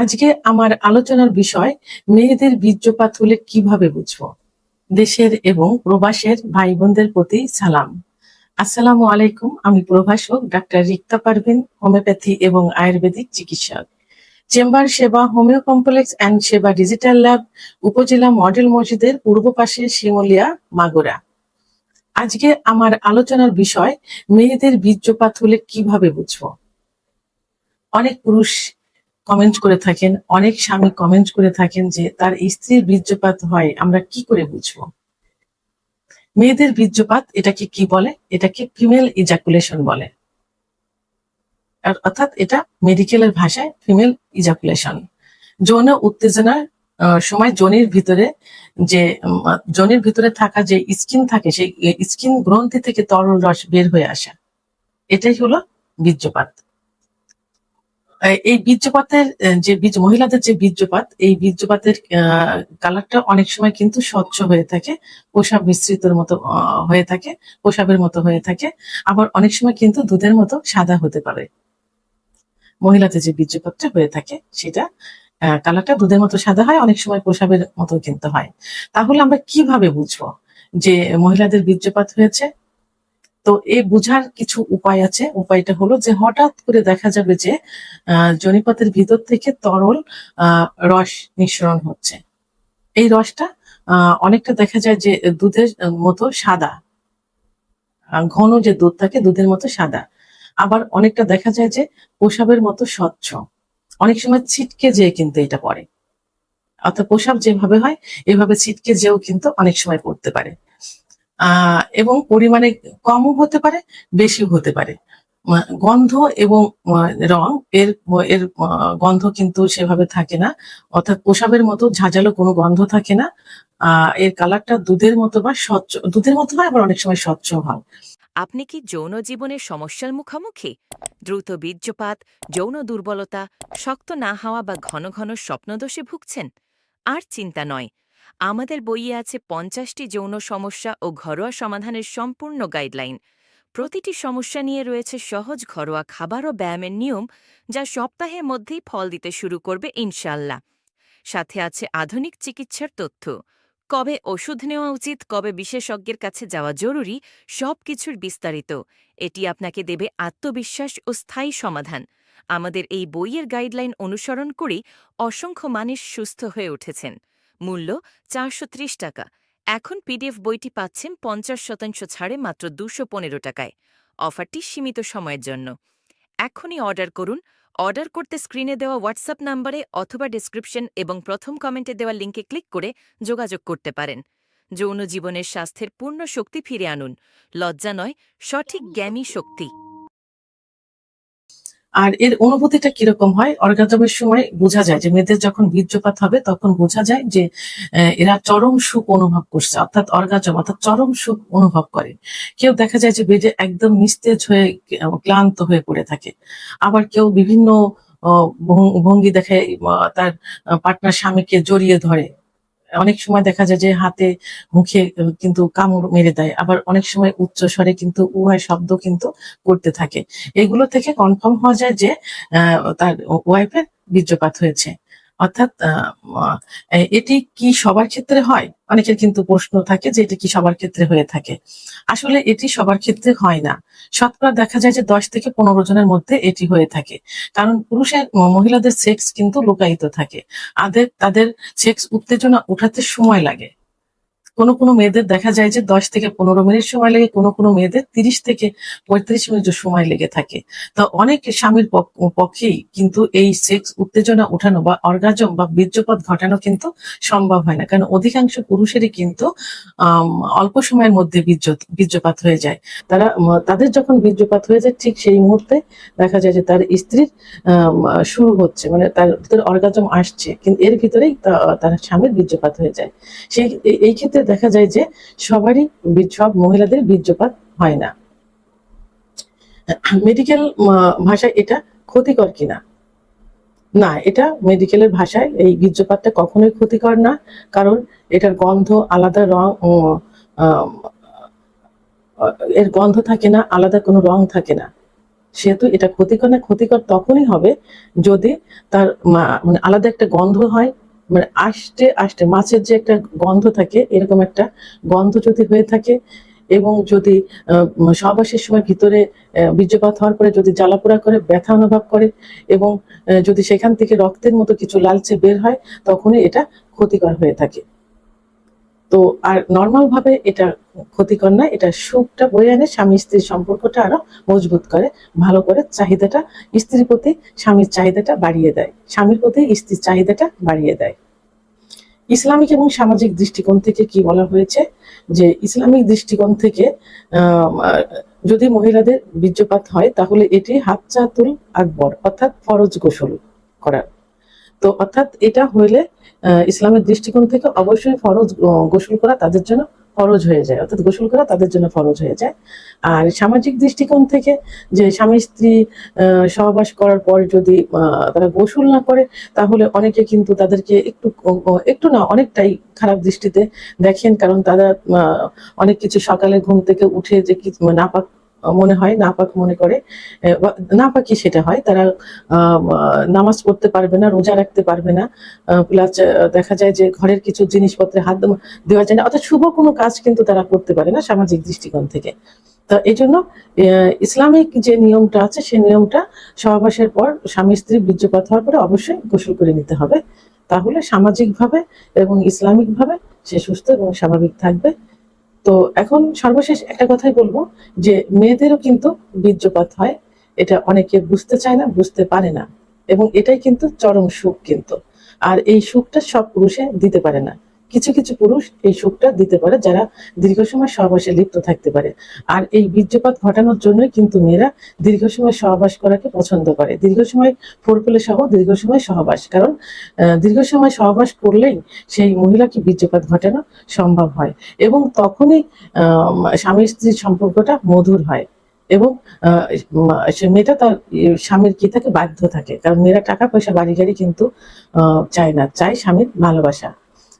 আজকে আমার আলোচনার বিষয়, মেয়েদের বীর্যপাত হলে কীভাবে বুঝব? দেশের এবং প্রবাসের ভাই বোনদের প্রতি সালাম। আসসালামু আলাইকুম, আমি প্রভাষক ডাক্তার রিক্তা পারভিন, হোমিওপ্যাথি এবং আয়ুর্বেদিক চিকিৎসক। চেম্বার সেবা হোমিও কমপ্লেক্স অ্যান্ড সেবা ডিজিটাল ল্যাব, উপজেলা মডেল মসজিদের পূর্ব পাশে শিমুলিয়া, মাগুরা। আজকে আমার আলোচনার বিষয়, মেয়েদের বীর্যপাত হলে কীভাবে বুঝব? অনেক পুরুষ কমেন্ট করে থাকেন, অনেক স্বামী কমেন্ট করে থাকেন যে, তার স্ত্রীর বীর্যপাত হয়, আমরা কি করে বুঝব? মেয়েদের বীর্যপাত এটাকে কি বলে? এটাকে ফিমেল ইজাকুলেশন বলে। আর অর্থাৎ এটা মেডিকেলের ভাষায় ফিমেল ইজাকুলেশন যৌন উত্তেজনার সময় জনির ভিতরে যে জনির ভিতরে থাকা যে স্কিন থাকে, সেই স্কিন গ্রন্থি থেকে তরল রস বের হয়ে আসা। এটাই হলো বীর্যপাত। এই বীর্যপাতের যে বীজ, মহিলাদের যে বীর্যপাত, এই বীর্যপাতের কালারটা অনেক সময় কিন্তু স্বচ্ছ হয়ে থাকে পোশাক মিশ্রিতর মতো হয়ে থাকে পোশাকের মতো হয়ে থাকে। আবার অনেক সময় কিন্তু দুধের মতো সাদা হতে পারে। মহিলাদের যে বীর্যপাতটা হয়ে থাকে, সেটা কালারটা দুধের মতো সাদা হয়, অনেক সময় পোশাকের মতো কিন্তু হয়। তাহলে আমরা কীভাবে বুঝব যে মহিলাদের বীর্যপাত হয়েছে? তো এই বুঝার কিছু উপায় আছে। উপায়টা হলো যে হঠাৎ করে দেখা যাবে যে আহ, জনিপথের ভিতর থেকে তরল রস নিঃসরণ হচ্ছে। এই রসটা অনেকটা দেখা যায় যে দুধের মতো সাদা। ঘন যে দুধ থাকে দুধের মতো সাদা। আবার অনেকটা দেখা যায় যে প্রসাবের মতো স্বচ্ছ। অনেক সময় ছিটকে যেয়ে কিন্তু এটা পড়ে। অর্থাৎ প্রসাব যেভাবে হয় এভাবে ছিটকে যেও কিন্তু অনেক সময় পড়তে পারে। এবং পরিমাণে কমও হতে পারে, বেশিও হতে পারে। গন্ধ এবং রং এর এর গন্ধ কিন্তু সেভাবে থাকে না। অর্থাৎ প্রসাবের মতো ঝাঁঝালো কোনো গন্ধ থাকে না। এর কালারটা দুধের মতো বা স্বচ্ছ, দুধের মতো হয়, আবার অনেক সময় স্বচ্ছ হয়। আপনি কি যৌন জীবনের সমস্যার মুখোমুখি? দ্রুত বীর্যপাত, যৌন দুর্বলতা, শক্ত না হওয়া বা ঘন ঘন স্বপ্নদোষে ভুগছেন? আর চিন্তা নয়। আমাদের বইয়ে আছে পঞ্চাশটি যৌন সমস্যা ও ঘরোয়া সমাধানের সম্পূর্ণ গাইডলাইন। প্রতিটি সমস্যা নিয়ে রয়েছে সহজ ঘরোয়া খাবার ও ব্যায়ামের নিয়ম, যা সপ্তাহের মধ্যেই ফল দিতে শুরু করবে ইনশাল্লাহ সাথে আছে আধুনিক চিকিৎসার তথ্য। কবে ওষুধ নেওয়া উচিত, কবে বিশেষজ্ঞের কাছে যাওয়া জরুরি, সবকিছুর বিস্তারিত। এটি আপনাকে দেবে আত্মবিশ্বাস ও স্থায়ী সমাধান। আমাদের এই বইয়ের গাইডলাইন অনুসরণ করেই অসংখ্য মানুষ সুস্থ হয়ে উঠেছেন। মূল্য চারশো ত্রিশ টাকা। এখন পিডিএফ বইটি পাচ্ছেন পঞ্চাশ শতাংশ ছাড়ে মাত্র দুশো পনেরো টাকায়। অফারটি সীমিত সময়ের জন্য। এখনই অর্ডার করুন। অর্ডার করতে স্ক্রিনে দেওয়া হোয়াটসঅ্যাপ নাম্বারে অথবা ডেসক্রিপশন এবং প্রথম কমেন্টে দেওয়া লিঙ্কে ক্লিক করে যোগাযোগ করতে পারেন। যৌন জীবনের স্বাস্থ্যের পূর্ণ শক্তি ফিরে আনুন। লজ্জা নয়, সঠিক জ্ঞানী শক্তি। আর এর অনুভূতিটা কীরকম হয়? অর্গাজমের সময় বোঝা যায় যে মেয়েদের যখন বীর্যপাত হবে, তখন বোঝা যায় যে এরা চরম সুখ অনুভব করছে। অর্থাৎ অর্গাজম অর্থাৎ চরম সুখ অনুভব করে। কেউ দেখা যায় যে বেডে একদম নিস্তেজ হয়ে ক্লান্ত হয়ে পড়ে থাকে। আবার কেউ বিভিন্ন ভঙ্গি দেখে তার পার্টনার স্বামীকে জড়িয়ে ধরে। অনেক সময় দেখা যায় যে হাতে মুখে কিন্তু কামড় মেরে দেয়। আবার অনেক সময় উচ্চ স্বরে কিন্তু উহায় শব্দ কিন্তু করতে থাকে। এগুলো থেকে কনফার্ম হওয়া যায় যে তার ওয়াইফের বীর্যপাত হয়েছে। অর্থাৎ এটি কি সবার ক্ষেত্রে হয়? অনেকের কিন্তু প্রশ্ন থাকে যে এটি কি সবার ক্ষেত্রে হয়ে থাকে। আসলে এটি সবার ক্ষেত্রে হয় না। শতকরা দেখা যায় যে দশ থেকে পনেরো জনের মধ্যে এটি হয়ে থাকে। কারণ পুরুষের মহিলাদের সেক্স কিন্তু লুকায়িত থাকে। আদের, তাদের সেক্স উত্তেজনা উঠাতে সময় লাগে। কোনো কোনো মেয়েদের দেখা যায় যে দশ থেকে পনেরো মিনিট সময় লেগে, কোনো কোনো মেয়েদের তিরিশ থেকে পঁয়ত্রিশ মিনিট সময় লেগে থাকে। তো অনেক স্বামীর পক- পক্ষেই কিন্তু এই সেক্স উত্তেজনা উঠানো বা অর্গাজম বা বীর্যপাত ঘটানো কিন্তু সম্ভব হয় না। কারণ অধিকাংশ পুরুষেরই কিন্তু অল্প সময়ের মধ্যে বীর্য, বীর্যপাত হয়ে যায়। তারা তাদের যখন বীর্যপাত হয়ে যায়, ঠিক সেই মুহূর্তে দেখা যায় যে তার স্ত্রীর শুরু হচ্ছে মানে তার ভিতরে অর্গাজম আসছে, কিন্তু এর ভিতরেই তার স্বামীর বীর্যপাত হয়ে যায়। সেই এই ক্ষেত্রে দেখা যায় যে সবারই সব মহিলাদের বীর্যপাত হয় না। মেডিকেল ভাষায় এটা ক্ষতিকর কিনা? না, এটা মেডিকেলের ভাষায় এই বীর্যপাতটা কখনোই ক্ষতিকর না, কারণ এটার গন্ধ আলাদা রং এর গন্ধ থাকে না, আলাদা কোনো রং থাকে না। সেহেতু এটা ক্ষতিকর না, ক্ষতিকর তখনই হবে যদি তার মানে আলাদা একটা গন্ধ হয় মানে আসতে আসতে মাছের যে একটা গন্ধ থাকে, এরকম একটা গন্ধ যদি হয়ে থাকে এবং যদি সহবাসের সময় ভিতরে বীর্যপাত হওয়ার পরে যদি জ্বালাপোড়া করে, ব্যথা অনুভব করে এবং যদি সেখান থেকে রক্তের মতো কিছু লালচে বের হয়, তখনই এটা ক্ষতিকর হয়ে থাকে। তো আর নর্মাল ভাবে এটা ক্ষতিকর না এটা সুখটা বয়ে আনে, স্বামী স্ত্রীর সম্পর্কটা আরও মজবুত করে, ভালো করে চাহিদাটা, স্ত্রীর প্রতি স্বামীর চাহিদাটা বাড়িয়ে দেয়, স্বামীর প্রতি স্ত্রীর চাহিদাটা বাড়িয়ে দেয়। ইসলামিক এবং সামাজিক দৃষ্টিকোণ থেকে কি বলা হয়েছে? যে ইসলামিক দৃষ্টিকোণ থেকে যদি মহিলাদের বীর্যপাত হয়, তাহলে এটি হাত হাতচাতুল আকবর, অর্থাৎ ফরজ গোসল করার তো অর্থাৎ এটা হইলে ইসলামের দৃষ্টিকোণ থেকে অবশ্যই ফরজ গোসল করা তাদের জন্য ফরজ হয়ে যায়। অর্থাৎ গোসল করা তাদের জন্য ফরজ হয়ে যায়। আর সামাজিক দৃষ্টিকোণ থেকে যে স্বামী, স্ত্রী সহবাস করার পর যদি তারা গোসল না করে, তাহলে অনেকে কিন্তু তাদেরকে একটু একটু না, অনেকটাই খারাপ দৃষ্টিতে দেখেন। কারণ তারা অনেক কিছু সকালে ঘুম থেকে উঠে যে কি নাপাক মনে হয়, নাপাক মনে করে। নাপাকি সেটা হয়। তারা নামাজ পড়তে পারবে না, রোজা রাখতে পারবে না। প্লাস দেখা যায় যে ঘরের কিছু জিনিসপত্রে হাত দেওয়া- যায় না। অর্থাৎ শুভ কোনো কাজ কিন্তু তারা করতে পারে না সামাজিক দৃষ্টিকোণ থেকে। তো এই জন্য ইসলামিক যে নিয়মটা আছে সেই নিয়মটা সহবাসের পর স্বামী স্ত্রী বীর্যপাত হওয়ার পরে অবশ্যই গোসল করে নিতে হবে। তাহলে সামাজিকভাবে এবং ইসলামিকভাবে সে সুস্থ এবং স্বাভাবিক থাকবে। তো এখন সর্বশেষ একটা কথাই বলব যে মেয়েদেরও কিন্তু বীর্যপাত হয়, এটা অনেকে বুঝতে চায় না, বুঝতে পারে না এবং এটাই কিন্তু চরম সুখ কিন্তু। আর এই সুখটা সব পুরুষে দিতে পারে না। কিছু কিছু পুরুষ এই সুখটা দিতে পারে, যারা দীর্ঘ সময় সহবাসে লিপ্ত থাকতে পারে। আর এই বীর্যপাত ঘটানোর জন্যই কিন্তু মেয়েরা দীর্ঘ সময় সহবাস করাকে পছন্দ করে। দীর্ঘ সময় ফোরপেলে সহ দীর্ঘ সময় সহবাস। কারণ দীর্ঘ সময় সহবাস করলেই সেই মহিলাকে বীর্যপাত ঘটানো সম্ভব হয় এবং তখনই স্বামী স্ত্রীর সম্পর্কটা মধুর হয় এবং মেয়েটা তার স্বামীর কি থাকে? বাধ্য থাকে। কারণ মেয়েরা টাকা পয়সা বাড়ি গাড়ি কিন্তু চায় না। চায় স্বামীর ভালোবাসা।